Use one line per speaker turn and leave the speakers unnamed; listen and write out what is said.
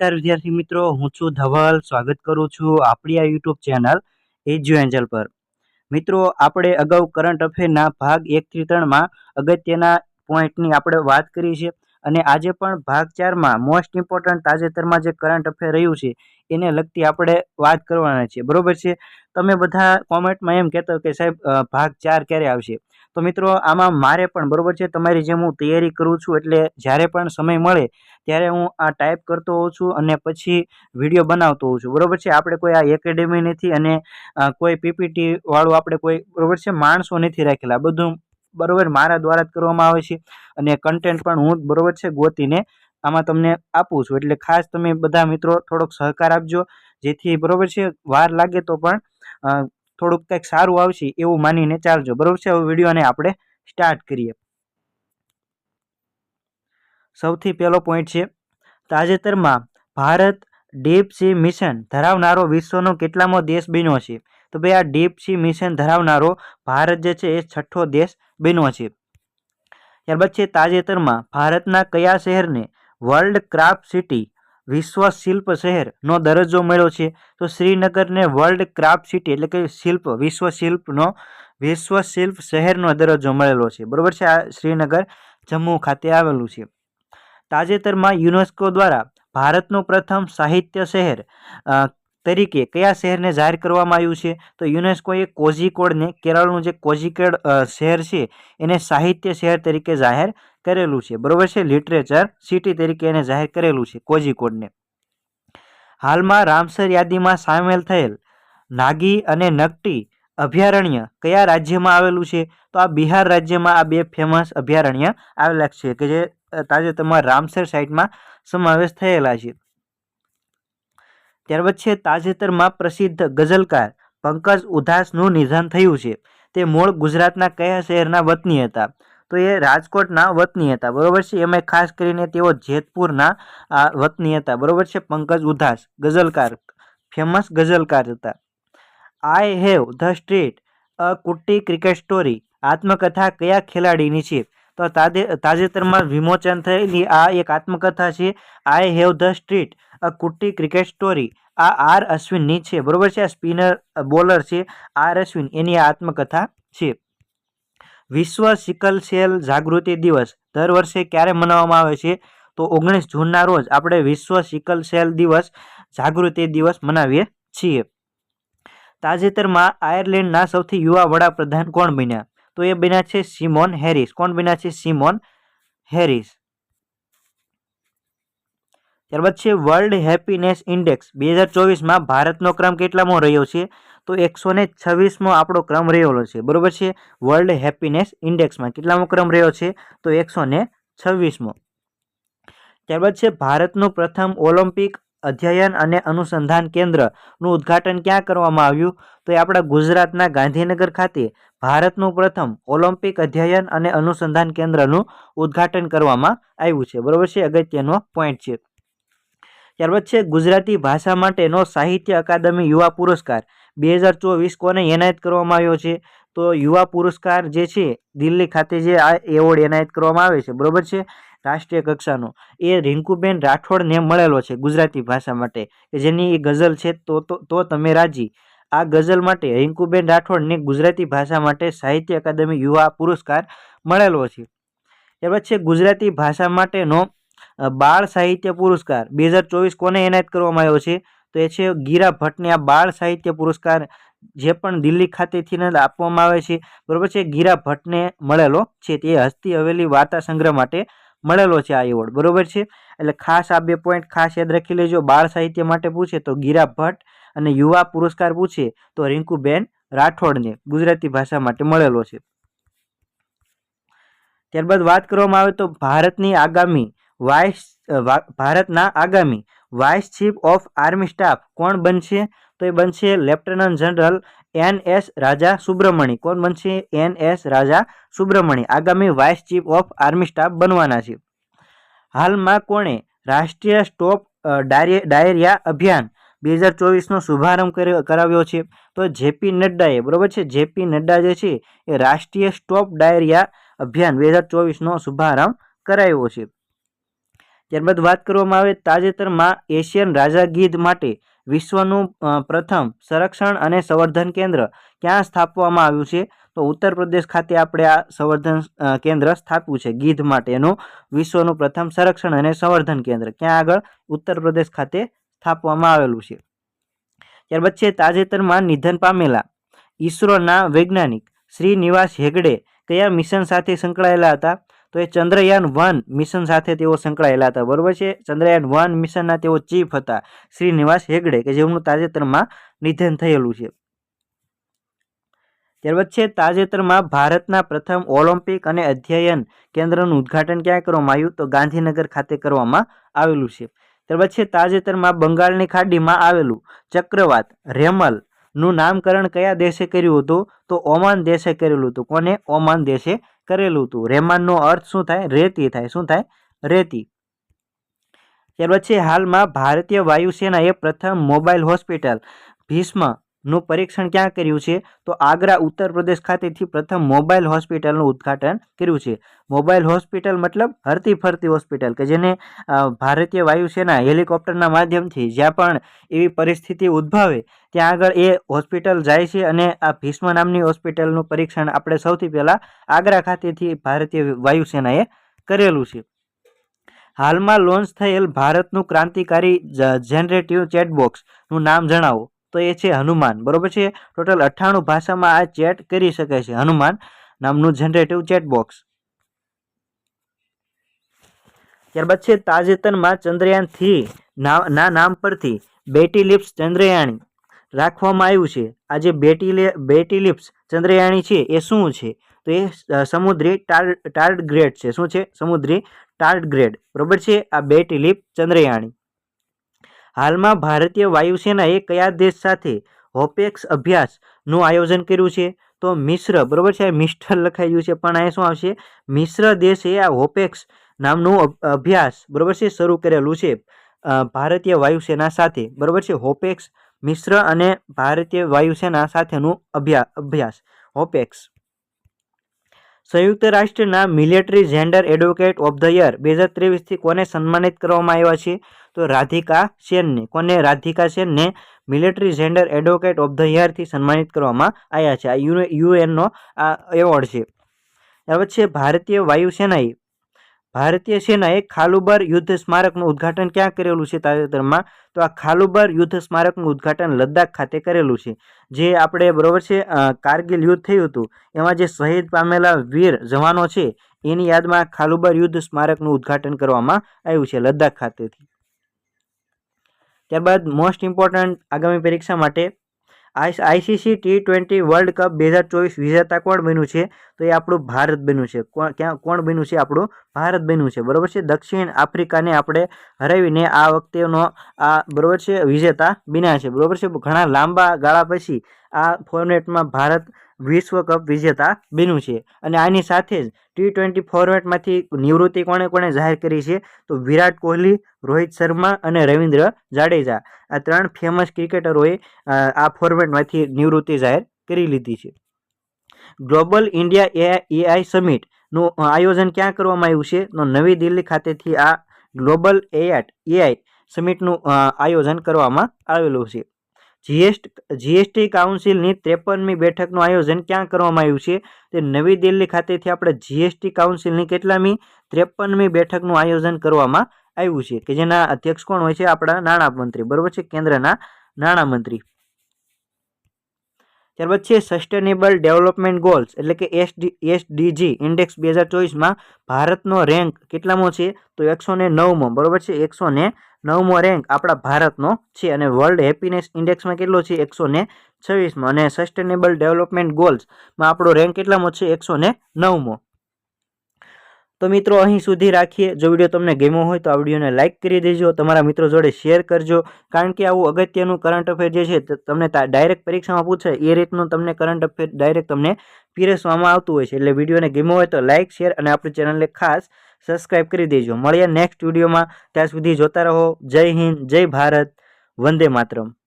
નમસ્કાર વિદ્યાર્થી મિત્રો, હું છું ધવલ. સ્વાગત કરું છું આપણી આ યુટ્યુબ ચેનલ એજ્યુ એન્જલ પર. મિત્રો, આપણે અગાઉ કરંટ અફેરના ભાગ એકથી ત્રણમાં અગત્યના પોઈન્ટની આપણે વાત કરી છે અને આજે પણ ભાગ ચારમાં મોસ્ટ ઇમ્પોર્ટન્ટ તાજેતરમાં જે કરંટ અફેર રહ્યું છે એને લગતી આપણે વાત કરવાના છે બરાબર છે? તમે બધા કોમેન્ટમાં એમ કહેતો કે સાહેબ ભાગ ચાર ક્યારે આવશે? તો મિત્રો, આમાં મારે પણ બરાબર છે, તમારી જેમ હું તૈયારી કરું છું, એટલે જ્યારે પણ સમય મળે ત્યારે હું આ ટાઈપ કરતો હોઉં છું અને પછી વીડિયો બનાવતો હોઉં છું. બરોબર છે? આપણે કોઈ આ એકેડેમી નથી અને કોઈ પીપીટી વાળું આપણે કોઈ, બરાબર છે? માણસો નથી રાખેલા. બધું બરાબર મારા દ્વારા જ કરવામાં આવે છે અને કન્ટેન્ટ પણ હું બરાબર છે ગોતીને આમાં તમને આપું છું. એટલે ખાસ તમે બધા મિત્રો થોડોક સહકાર આપજો, જેથી બરોબર છે? વાર લાગે તો પણ થોડુંક કંઈક સારું આવશે એવું માનીને ચાલજો. બરાબર છે? હવે વિડીયોને આપણે સ્ટાર્ટ કરીએ. સૌથી પહેલો પોઈન્ટ છે, તાજેતરમાં ભારત ડીપ સી મિશન ધરાવનારો વિશ્વનો કેટલામો દેશ બન્યો છે? તો ભાઈ, આ ડીપ સી મિશન ધરાવનારો ભારત જે છે એ છઠ્ઠો દેશ બન્યો છે. ત્યારબાદ છે તાજેતરમાં ભારતના કયા શહેરને વર્લ્ડ ક્રાફ્ટ સિટી વિશ્વ શિલ્પ શહેરનો દરજ્જો મળ્યો છે. તો શ્રીનગરને વર્લ્ડ ક્રાફ્ટ સિટી એટલે કે શિલ્પ, વિશ્વ શિલ્પનો, વિશ્વ શિલ્પ શહેરનો દરજ્જો મળેલો છે. બરાબર છે? આ શ્રીનગર જમ્મુ ખાતે આવેલું છે. તાજેતરમાં યુનેસ્કો દ્વારા ભારતનું પ્રથમ સાહિત્ય શહેર તરીકે કયા શહેરને જાહેર કરવામાં આવ્યું છે? તો યુનેસ્કોએ કોઝિકોડને, કેરળનું જે કોઝિકોડ શહેર છે, એને સાહિત્ય શહેર તરીકે જાહેર કરેલું છે. બરોબર છે? લિટરેચર સિટી તરીકે એને જાહેર કરેલું છે કોઝિકોડને હાલમાં રામસર યાદીમાં સામેલ થયેલ નાગી અને નકટી અભયારણ્ય કયા રાજ્યમાં આવેલું છે? તો આ બિહાર રાજ્યમાં આ બે ફેમસ અભયારણ્ય આવેલા છે કે જે તાજેતરમાં રામસર સાઇટમાં સમાવેશ થયેલા છે. ત્યારબાદ છે તાજેતરમાં પ્રસિદ્ધ ગઝલકાર પંકજ ઉધાસનું નિધન થયું છે. તે મૂળ ગુજરાતના કયા શહેરના વતની હતા? તો એ રાજકોટના વતની હતા. બરોબર છે? એમાં ખાસ કરીને તેઓ જેતપુરના વતની હતા. બરોબર છે? પંકજ ઉધાસ, ગઝલકાર, ફેમસ ગઝલકાર હતા. I have the street a Kutti cricket story આત્મકથા કયા ખેલાડીની છે? તો તાજેતરમાં વિમોચન થયેલી આ એક આત્મકથા છે. I have the street a Kutti cricket story આ આર અશ્વિનની છે. બરોબર છે? આ સ્પિનર, બોલર છે. આર અશ્વિન, એની આત્મકથા છે. વિશ્વ સિકલ સેલ જાગૃતિ દિવસ દર વર્ષે ક્યારે મનાવવામાં આવે છે? તો ઓગણીસ જૂનના રોજ આપણે વિશ્વ સિકલ સેલ દિવસ જાગૃતિ દિવસ મનાવીએ છીએ. તાજેતરમાં આયર્લેન્ડના સૌથી યુવા વડાપ્રધાન કોણ બન્યા? તો એ બન્યા છે સિમોન હેરિસ. કોણ બન્યા છે? Simon Harris. ત્યારબાદ છે વર્લ્ડ હેપીનેસ ઇન્ડેક્સ. બે હજાર ચોવીસમાં ભારતનો ક્રમ કેટલામો રહ્યો છે? તો એકસો ને છવ્વીસમો આપણો ક્રમ રહેલો છે. બરોબર છે? વર્લ્ડ હેપીનેસ ઇન્ડેક્સમાં કેટલામો ક્રમ રહ્યો છે? તો એકસો ને છવ્વીસમો. ત્યારબાદ છે ભારતનું પ્રથમ ઓલિમ્પિક અધ્યયન અને અનુસંધાન કેન્દ્રનું ઉદ્ઘાટન ક્યાં કરવામાં આવ્યું? તો એ આપણા ગુજરાતના ગાંધીનગર ખાતે ભારતનું પ્રથમ ઓલિમ્પિક અધ્યયન અને અનુસંધાન કેન્દ્રનું ઉદ્ઘાટન કરવામાં આવ્યું છે. બરોબર છે? અગત્યનો પોઈન્ટ છે. ત્યારબાદ છે ગુજરાતી ભાષા માટેનો સાહિત્ય અકાદમી યુવા પુરસ્કાર. બે હજાર ચોવીસ કોને એનાયત કરવામાં આવ્યો છે? તો યુવા પુરસ્કાર જે છે, દિલ્હી ખાતે જે આ એવોર્ડ એનાયત કરવામાં આવે છે, બરોબર છે? રાષ્ટ્રીય કક્ષાનો. એ રિંકુબેન રાઠોડને મળેલો છે ગુજરાતી ભાષા માટે. કે જેની એ ગઝલ છે, તો તો તમે રાજી. આ ગઝલ માટે રિંકુબેન રાઠોડને ગુજરાતી ભાષા માટે સાહિત્ય અકાદમી યુવા પુરસ્કાર મળેલો છે. ત્યારબાદ છે ગુજરાતી ભાષા માટેનો બાળ સાહિત્ય પુરસ્કાર. બે હજાર ચોવીસ કોને એનાયત કરવામાં આવ્યો છે? તો એ છે ગીરા ભટ્ટને આ બાળ સાહિત્ય પુરસ્કાર જે પણ દિલ્હી ખાતેથી આપવામાં આવે છે, બરાબર છે, ગીરા ભટ્ટને મળેલો છે. તે હસ્તી હવેલી વાર્તા સંગ્રહ માટે મળેલો છે આ એવોર્ડ, બરોબર છે? એટલે ખાસ આ બે પોઈન્ટ ખાસ યાદ રાખી લેજો. બાળ સાહિત્ય માટે પૂછે તો ગીરા ભટ્ટ અને યુવા પુરસ્કાર પૂછે તો રિંકુબેન રાઠોડને ગુજરાતી ભાષા માટે મળેલો છે. ત્યારબાદ વાત કરવામાં આવે તો ભારતની આગામી વાઇસ ભારતના આગામી vice chief of army staff કોણ બનશે? તો એ બનશે lieutenant general N S Raja Subramani. કોણ બનશે? N S Raja Subramani. આગામી vice chief of army staff બનવાના છે. હાલમાં કોણે રાષ્ટ્રીય સ્ટોપ ડાયરિયા અભિયાન બે હજાર ચોવીસનો શુભારંભ કરાવ્યો છે. તો જેપી નડ્ડાએ, બરાબર છે? જેપી નડ્ડા જે છે, એ રાષ્ટ્રીય સ્ટોપ ડાયરિયા અભિયાન બે હજાર ચોવીસનો શુભારંભ કરાવ્યો છે. ત્યારબાદ વાત કરવામાં આવે તાજેતરમાં એશિયન રાજા ગીધ માટે વિશ્વનું પ્રથમ સંરક્ષણ અને સંવર્ધન કેન્દ્ર ક્યાં સ્થાપવામાં આવ્યું છે? તો ઉત્તર પ્રદેશ ખાતે આપણે આ સંવર્ધન કેન્દ્ર સ્થાપ્યું છે, ગીધ માટેનું વિશ્વનું પ્રથમ સંરક્ષણ અને સંવર્ધન કેન્દ્ર. ક્યાં આગળ? ઉત્તર પ્રદેશ ખાતે સ્થાપવામાં આવેલું છે. ત્યારબાદ છે તાજેતરમાં નિધન પામેલા ઈસરોના વૈજ્ઞાનિક શ્રીનિવાસ હેગડે કયા મિશન સાથે સંકળાયેલા હતા? તો એ ચંદ્રયાન વન મિશન સાથે તેઓ સંકળાયેલા હતા, બરાબર છે? ચંદ્રયાન વન મિશનના તેઓ ચીફ હતા, શ્રીનિવાસ હેગડે, કે જેમનું તાજેતરમાં નિધન થયેલું છે. ત્યારબાદ છે, તાજેતરમાં ભારતના પ્રથમ ઓલિમ્પિક અને અધ્યયન કેન્દ્રનું ઉદ્ઘાટન ક્યાં કરવામાં આવ્યું? તો ગાંધીનગર ખાતે કરવામાં આવેલું છે. ત્યારબાદ છે, તાજેતરમાં બંગાળની ખાડીમાં આવેલું ચક્રવાત રેમલનું નામકરણ કયા દેશે કર્યું હતું? તો ઓમાન દેશે કરેલું હતું. કોને? ઓમાન દેશે કરેલું હતું રહેમાનનો અર્થ શું થાય? રેતી થાય. શું થાય? રેતી. ત્યાર પછી હાલમાં ભારતીય વાયુસેના એ પ્રથમ મોબાઈલ હોસ્પિટલ ભીષ્મ નું પરીક્ષણ ક્યાં કર્યું છે? તો આગ્રા ઉત્તર પ્રદેશ ખાતેથી પ્રથમ મોબાઈલ હોસ્પિટલનું ઉદ્ઘાટન કર્યું છે. મોબાઈલ હોસ્પિટલ મતલબ હરતી ફરતી હોસ્પિટલ કે જેને ભારતીય વાયુસેના હેલિકોપ્ટરના માધ્યમથી જ્યાં પણ એવી પરિસ્થિતિ ઉદ્ભવે, ત્યાં આગળ એ હોસ્પિટલ જાય છે અને આ ભીષ્મ નામની હોસ્પિટલનું પરીક્ષણ આપણે સૌથી પહેલાં આગ્રા ખાતેથી ભારતીય વાયુસેનાએ કરેલું છે. હાલમાં લોન્ચ થયેલ ભારતનું ક્રાંતિકારી જનરેટિવ ચેટબોક્સનું નામ જણાવો. તો એ છે હનુમાન. બરોબર છે? ટોટલ અઠ્ઠાણું ભાષામાં આ ચેટ કરી શકે છે. હનુમાન નામનું જનરેટિવ ચેટબોક્સ ત્યારબાદ છે તાજેતરમાં ચંદ્રયાન થ્રી ના નામ પરથી બેટી લિપ્સ ચંદ્રયાણી રાખવામાં આવ્યું છે. આ જે બેટી લિપ્સ ચંદ્રયાણી છે. એ શું છે? તો એ સમુદ્રી ટાર્ડ ટાર્ટ ગ્રેડ છે. શું છે? સમુદ્રી ટાર્ડગ્રેડ બરોબર છે? આ બેટી લિપ ચંદ્રયાણી. હાલમાં ભારતીય વાયુસેનાએ કયા દેશ સાથે હોપેક્સ અભ્યાસનું આયોજન કર્યું છે? તો મિશ્ર, બરોબર છે? મિસ્ટર લખાયું છે, પણ અહીંયા શું આવશે? મિશ્ર દેશે આ હોપેક્સ નામનું અભ્યાસ, બરાબર છે, શરૂ કરેલું છે ભારતીય વાયુસેના સાથે, બરોબર છે? હોપેક્સ મિશ્ર અને ભારતીય વાયુસેના સાથેનું અભ્યા, અભ્યાસ હોપેક્સ સંયુક્ત રાષ્ટ્રના military gender advocate of the year, બે હજાર ત્રેવીસથી કોને સન્માનિત કરવામાં આવ્યા છે? તો રાધિકા સેનને, કોને? Radhika સેનને military gender advocate of the યરથી સન્માનિત કરવામાં આવ્યા છે. આ યુએનનો આ એવોર્ડ છે. ત્યારબાદ છે ભારતીય વાયુસેનાએ, ભારતીય સેનાએ ખાલુબર યુદ્ધ સ્મારકનું ઉદ્ઘાટન ક્યાં કરેલું છે તાજેતરમાં? તો આ ખાલુબર યુદ્ધ સ્મારકનું ઉદ્ઘાટન લદ્દાખ ખાતે કરેલું છે. જે આપણે બરોબર છે કારગિલ યુદ્ધ થયું હતું. એમાં જે શહીદ પામેલા વીર જવાનો છે, એની યાદમાં ખાલુબર યુદ્ધ સ્મારકનું ઉદ્ઘાટન કરવામાં આવ્યું છે લદ્દાખ ખાતેથી. ત્યારબાદ મોસ્ટ ઇમ્પોર્ટન્ટ આગામી પરીક્ષા માટે I ICC T twenty world cup બે હજાર ચોવીસ વિજેતા કોણ બન્યું છે? તો એ આપણું ભારત બન્યું છે. ક્યાં, કોણ બન્યું છે? આપણું ભારત બન્યું છે. બરોબર છે? દક્ષિણ આફ્રિકાને આપણે હરાવીને આ વખતેનો આ, બરોબર છે? વિજેતા બન્યા છે. બરોબર છે? ઘણા લાંબા ગાળા પછી આ ફોર્મેટમાં ભારત વિશ્વ કપ વિજેતા બન્યું છે. અને આની સાથે જ ટી ટ્વેન્ટી ફોર્મેટમાંથી નિવૃત્તિ કોણે કોણે જાહેર કરી છે? તો વિરાટ કોહલી, રોહિત શર્મા અને રવિન્દ્ર જાડેજા. આ ત્રણ ફેમસ ક્રિકેટરોએ આ ફોર્મેટમાંથી નિવૃત્તિ જાહેર કરી લીધી છે. ગ્લોબલ ઇન્ડિયા એઆઈ સમિટનું આયોજન ક્યાં કરવામાં આવ્યું છે? તો નવી દિલ્હી ખાતેથી આ ગ્લોબલ એઆટ એઆઈ સમિટનું આયોજન કરવામાં આવેલું છે. જીએસટી જીએસટી કાઉન્સિલની ત્રેપનમી બેઠકનું આયોજન ક્યાં કરવામાં આવ્યું છે? તે નવી દિલ્હી ખાતેથી આપણે જીએસટી કાઉન્સિલની કેટલામી, ત્રેપનમી બેઠકનું આયોજન કરવામાં આવ્યું છે. કે જેના અધ્યક્ષ કોણ હોય છે? આપણા નાણામંત્રી. બરોબર છે? કેન્દ્રના નાણામંત્રી. ત્યારબાદ છે સસ્ટેનેબલ ડેવલપમેન્ટ ગોલ્સ એટલે કે એસડી એસડીજી ઇન્ડેક્સ બે હજાર ચોવીસમાં ભારતનો રેન્ક કેટલામો છે? તો એકસો ને નવમો બરાબર છે? એકસો ને નવમો રેન્ક આપણા ભારતનો છે અને વર્લ્ડ હેપીનેસ ઇન્ડેક્સમાં કેટલો છે? એકસો ને છવ્વીસમાં અને સસ્ટેનેબલ ડેવલપમેન્ટ ગોલ્સમાં આપણો રેન્ક કેટલામો છે? એકસો ને નવમો તો મિત્રો, અહીં સુધી રાખીએ. જો વીડિયો તમને ગમ્યો હોય તો આ વિડીયોને લાઇક કરી દેજો, તમારા મિત્રો જોડે શેર કરજો. કારણ કે આવું અગત્યનું કરંટ અફેર જે છે તમને ડાયરેક્ટ પરીક્ષામાં પૂછે, એ રીતનું તમને કરંટ અફેર ડાયરેક્ટ તમને પીરસવામાં આવતું હોય છે. એટલે વિડીયોને ગમ્યો હોય તો લાઇક શેર અને આપણી ચેનલને ખાસ સબસ્ક્રાઇબ કરી દેજો. મળીએ નેક્સ્ટ વિડીયોમાં. ત્યાં સુધી જોતા રહો. જય હિન્દ, જય ભારત. વંદે માતરમ.